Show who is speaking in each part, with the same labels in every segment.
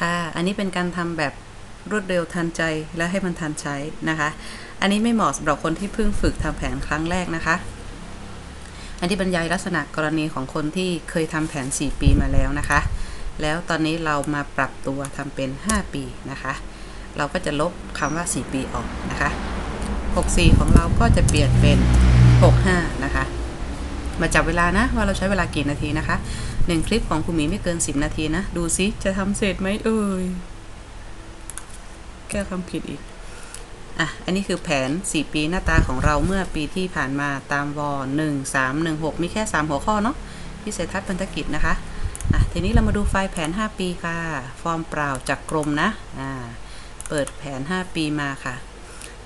Speaker 1: ค่ะ อันนี้เป็นการทำแบบรวดเร็วทันใจและให้มันทันใช้นะคะ อันนี้ไม่เหมาะสำหรับคนที่เพิ่งฝึกทำแผนครั้งแรกนะคะ อันที่บรรยายลักษณะกรณีของคนที่เคยทำแผน 4 ปีมาแล้วนะคะ แล้วตอนนี้เรามาปรับตัวทำเป็น 5 ปีนะคะ เราก็จะลบคำว่า 4 ปีออกนะคะ 64 ของเราก็จะเปลี่ยนเป็น 65 นะคะ มาจับเวลานะ ว่าเราใช้เวลากี่นาทีนะคะหนึ่งคลิปของคุณหมีไม่เกิน 10 นาทีนะ ดูซิจะทำเสร็จไหมเอ่ยแก้คำผิดอีกอะ อันนี้คือแผน 4 ปีหน้าตาของเราเมื่อปีที่ผ่านมาตามวอ1316 มีแค่ 3 หัวข้อเนาะพิเศษทัศน์พันธกิจนะคะ อะ ทีนี้เรามาดูไฟล์แผน 5 ปีค่ะ ฟอร์มเปล่าจากกรมนะ อ่า เปิดแผน 5 ปีมาค่ะ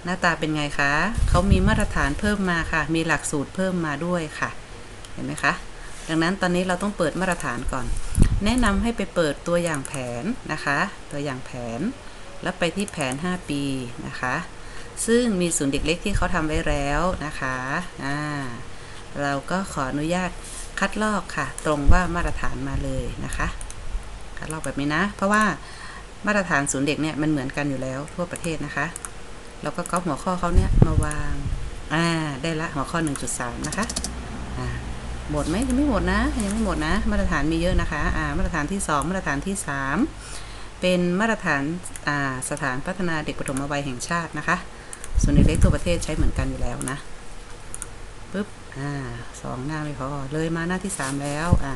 Speaker 1: หน้าตาเป็นไงคะ เขามีมาตรฐานเพิ่มมาค่ะ มีหลักสูตรเพิ่มมาด้วยค่ะ เห็นไหมคะ ดังนั้นตอนนี้เราต้องเปิดมาตรฐานก่อน แนะนำให้ไปเปิดตัวอย่างแผนนะคะ ตัวอย่างแผน แล้วไปที่แผน 5 ปีนะคะ ซึ่งมีศูนย์เด็กเล็กที่เขาทำไว้แล้วนะคะอ่าเราก็ขออนุญาตคัดลอกค่ะ ตรงว่ามาตรฐานมาเลยนะคะ คัดลอกแบบนี้นะ เพราะว่ามาตรฐานศูนย์เด็กเนี่ยมันเหมือนกันอยู่แล้วทั่วประเทศนะคะ เราก็ก๊อปหัวข้อเขาเนี่ยมาวาง อ่า ได้ละหัวข้อ 1.3 นะคะ อ่า หมดไหมยังไม่หมดนะ ยังไม่หมดนะ มาตรฐานมีเยอะนะคะอ่ามาตรฐานที่ 2 มาตรฐานที่ 3 เป็นมาตรฐานอ่าสถานพัฒนาเด็กปฐมวัยแห่งชาตินะคะ ส่วนเด็กเล็กทั่วประเทศใช้เหมือนกันอยู่แล้วนะปึ๊บอ่าสองหน้าไม่พอเลยมาหน้าที่ 3 แล้วอ่า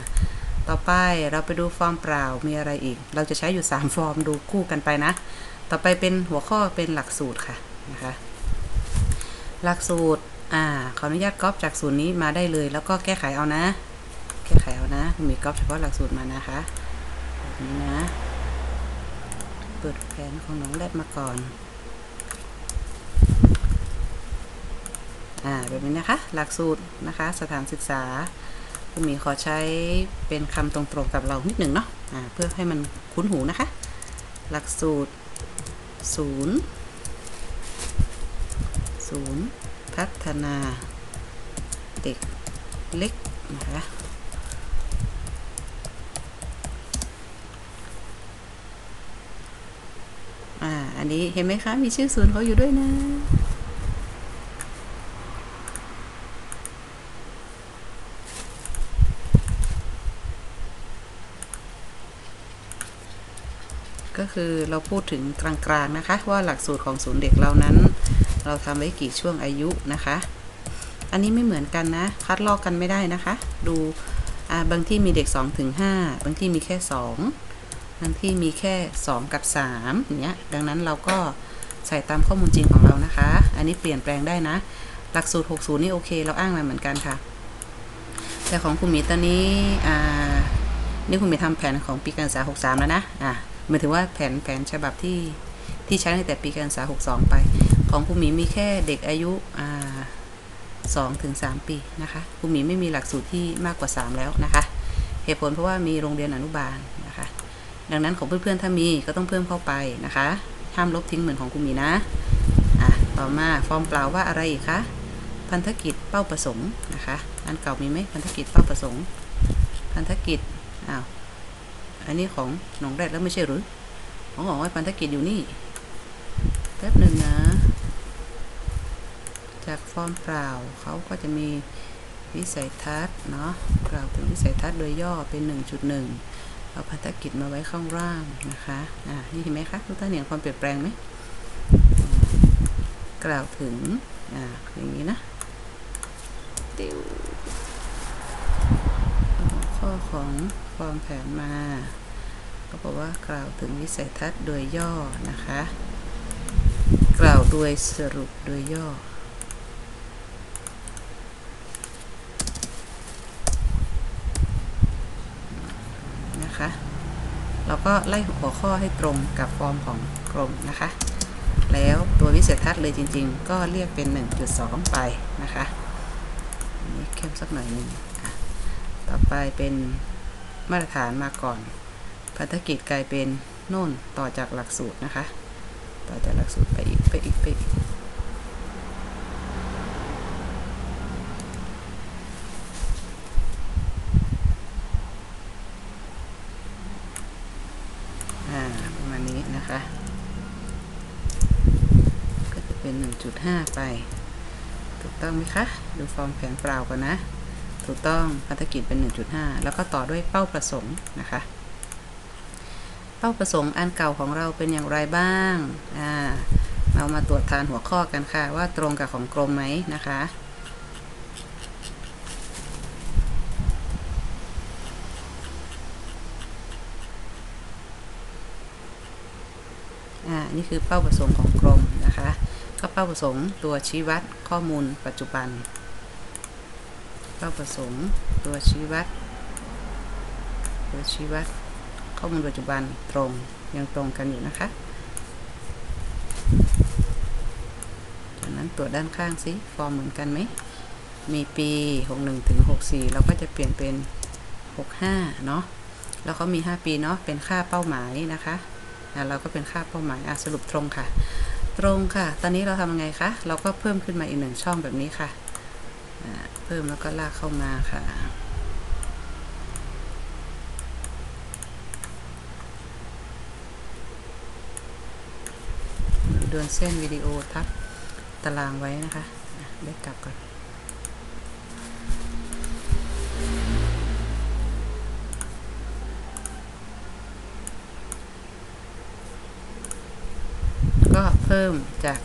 Speaker 1: ต่อไปเราไปดูฟอร์มเปล่ามีอะไรอีก เราจะใช้อยู่ 3 ฟอร์มดูคู่กันไปนะ ต่อไปเป็นหัวข้อเป็นหลักสูตรค่ะนะคะ หลักสูตร อ่าขออนุญาตก๊อปจากสูตรนี้มาได้เลย แล้วก็แก้ไขเอานะ แก้ไขเอานะมีก๊อปเฉพาะหลักสูตรมานะคะแบบนี้นะ เปิดแผนของน้องแรดมาก่อน อ่าแบบนี้นะคะ หลักสูตรนะคะ สถานศึกษาคุณหมีขอใช้เป็นคำตรงๆกับเรานิดหนึ่งเนาะอ่าเพื่อให้มันคุ้นหูนะคะ หลักสูตรศูนย์ศูนย์ พัฒนาเด็กเล็กนะคะอ่า อันนี้เห็นไหมคะ มีชื่อศูนย์เขาอยู่ด้วยนะก็คือเราพูดถึงกลางๆนะคะ ว่าหลักสูตรของศูนย์เด็กเรานั้น เราทำไว้กี่ช่วงอายุนะคะ อันนี้ไม่เหมือนกันนะ คัดลอกกันไม่ได้นะคะ ดูบางที่มีเด็ก 2 ถึง 5 บางที่มีแค่ 2 บางที่มีแค่ 2 กับ3อย่างเงี้ยดังนั้นเราก็ใส่ตามข้อมูลจริงของเรานะคะ อันนี้เปลี่ยนแปลงได้นะ หลักสูตร 60 นี่โอเค เราอ้างมาเหมือนกันค่ะ แต่ของคุณหมีตอนนี้นี่คุณหมีทำแผนของปีการศึกษา 63 แล้วนะอ่าหมายถึงว่าแผนแผนฉบับที่ที่ใช้ในแต่ปีการศึกษา 62 ไป ของภูหมิมีแค่เด็กอายุสองถึงสามปีนะคะภูหมิไม่มีหลักสูตรที่มากกว่า 3 แล้วนะคะ เหตุผลเพราะว่ามีโรงเรียนอนุบาลนะคะ ดังนั้นของเพื่อนๆถ้ามีก็ต้องเพิ่มเข้าไปนะคะ ห้ามลบทิ้งเหมือนของภูหมินะอะต่อมาฟอร์มเปล่าว่าอะไรอีกคะพันธกิจเป้าประสงค์นะคะอันเก่ามีไหมพันธกิจเป้าประสงค์ พันธกิจอ้าวอันนี้ของหนองแรดแล้วไม่ใช่หรือของบอกว่าพันธกิจอยู่นี่แป๊บหนึ่งนะ จากฟอร์มเปล่าเขาก็จะมีวิสัยทัศน์เนาะกล่าวถึงวิสัยทัศน์โดยย่อเป็น 1.1 เอาพันธกิจมาไว้ข้างล่างนะคะอ่านี่เห็นไหมคะทุกท่านเห็นความเปลี่ยนแปลงไหมกล่าวถึงอ่าอย่างนี้นะติวข้อของฟอร์มแผนมาเขาบอกว่ากล่าวถึงวิสัยทัศน์โดยย่อนะคะ กล่าวโดยสรุปโดยย่อ นะคะ เราก็ไล่หัวข้อให้ตรงกับฟอร์มของกรมนะคะ แล้วตัววิสัยทัศน์เลยจริง ๆ ก็เรียกเป็น 1.2 ไปนะคะนี่เข้มสักหน่อยหนึ่งต่อไปเป็นมาตรฐานมาก่อนภารกิจกลายเป็นโน่นต่อจากหลักสูตรนะคะ ต่อจากหลักสูตรไปอีกไปอีกไปอีก มาณ นะคะ ก็จะเป็น 1.5 ไป ถูกต้องไหมคะ ดูฟอร์มแผนเปล่าก่อนนะ ถูกต้องภารกิจเป็น 1.5 แล้วก็ต่อด้วยเป้าประสงค์นะคะ เป้าประสงค์อันเก่าของเราเป็นอย่างไรบ้าง อ่า เรามาตรวจทานหัวข้อกันค่ะ ว่าตรงกับของกรมไหมนะคะ อ่านี่คือเป้าประสงค์ของกรมนะคะ ก็เป้าประสงค์ตัวชี้วัดข้อมูลปัจจุบัน เป้าประสงค์ตัวชี้วัด ตัวชี้วัด ข้อมูลปัจจุบันตรงยังตรงกันอยู่นะคะจากนั้นตรวจด้านข้างสิฟอร์มเหมือนกันไหมมีปี 61ถึง64 เราก็จะเปลี่ยนเป็น 65 เนาะ แล้วเขามี 5 ปี เนาะ เป็นค่าเป้าหมายนะคะ อะเราก็เป็นค่าเป้าหมายอะสรุปตรงค่ะ ตรงค่ะ ตอนนี้เราทำยังไงคะเราก็เพิ่มขึ้นมาอีกหนึ่งช่องแบบนี้ค่ะเพิ่มแล้วก็ลากเข้ามาค่ะดวนเส้นวิดีโอทับตารางไว้นะคะอะได้กลับก่อน ก็เพิ่มจาก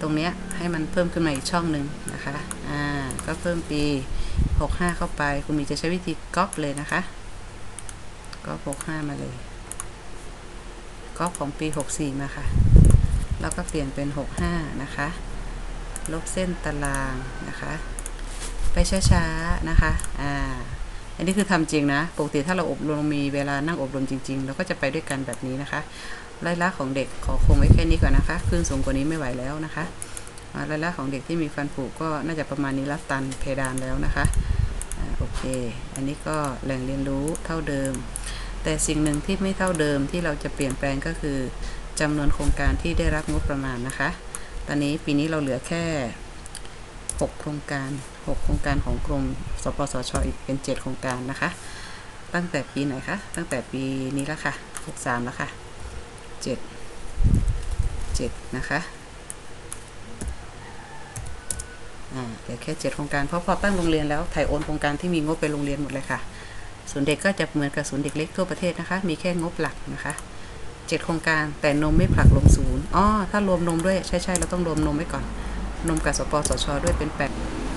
Speaker 1: ตรงเนี้ยให้มันเพิ่มขึ้นมาอีกช่องหนึ่งนะคะ อ่า ก็เพิ่มปี 65 เข้าไป คุณมีจะใช้วิธีก๊อปเลยนะคะ ก๊อป65 มาเลย ก๊อปของปี 64 มาค่ะ แล้วก็เปลี่ยนเป็น 65 นะคะ ลบเส้นตารางนะคะ ไปช้าๆ นะคะ อ่า อันนี้คือทำจริงนะ ปกติถ้าเราอบรมมีเวลานั่งอบรมจริง ๆ เราก็จะไปด้วยกันแบบนี้นะคะ รายละของเด็กขอคงไว้แค่นี้ก่อนนะคะขึ้นสูงกว่านี้ไม่ไหวแล้วนะคะอ่ารายละของเด็กที่มีฟันผุก็น่าจะประมาณนี้รับตันเพดานแล้วนะคะโอเค อันนี้ก็แหล่งเรียนรู้เท่าเดิม แต่สิ่งหนึ่งที่ไม่เท่าเดิมที่เราจะเปลี่ยนแปลงก็คือจำนวนโครงการที่ได้รับงบประมาณนะคะ ตอนนี้ปีนี้เราเหลือแค่ 6 โครงการ 6 โครงการของกรมสปสชอีกเป็น 7 โครงการนะคะ ตั้งแต่ปีไหนคะ ตั้งแต่ปีนี้แล้วค่ะ 63 แล้วค่ะ 7 7 นะคะอ่าเหลือแค่7โครงการเพราะพอตั้งโรงเรียนแล้วถ่ายโอนโครงการที่มีงบไปโรงเรียนหมดเลยค่ะศูนย์เด็กก็จะเหมือนกับศูนย์เด็กเล็กทั่วประเทศนะคะ มีแค่งบหลักนะคะเจ็ดโครงการแต่นมไม่ผลักลงศูนย์อ๋อถ้ารวมนมด้วยใช่ใช่เราต้องรวมนมไว้ก่อน นมกับสปสชด้วยเป็นแปด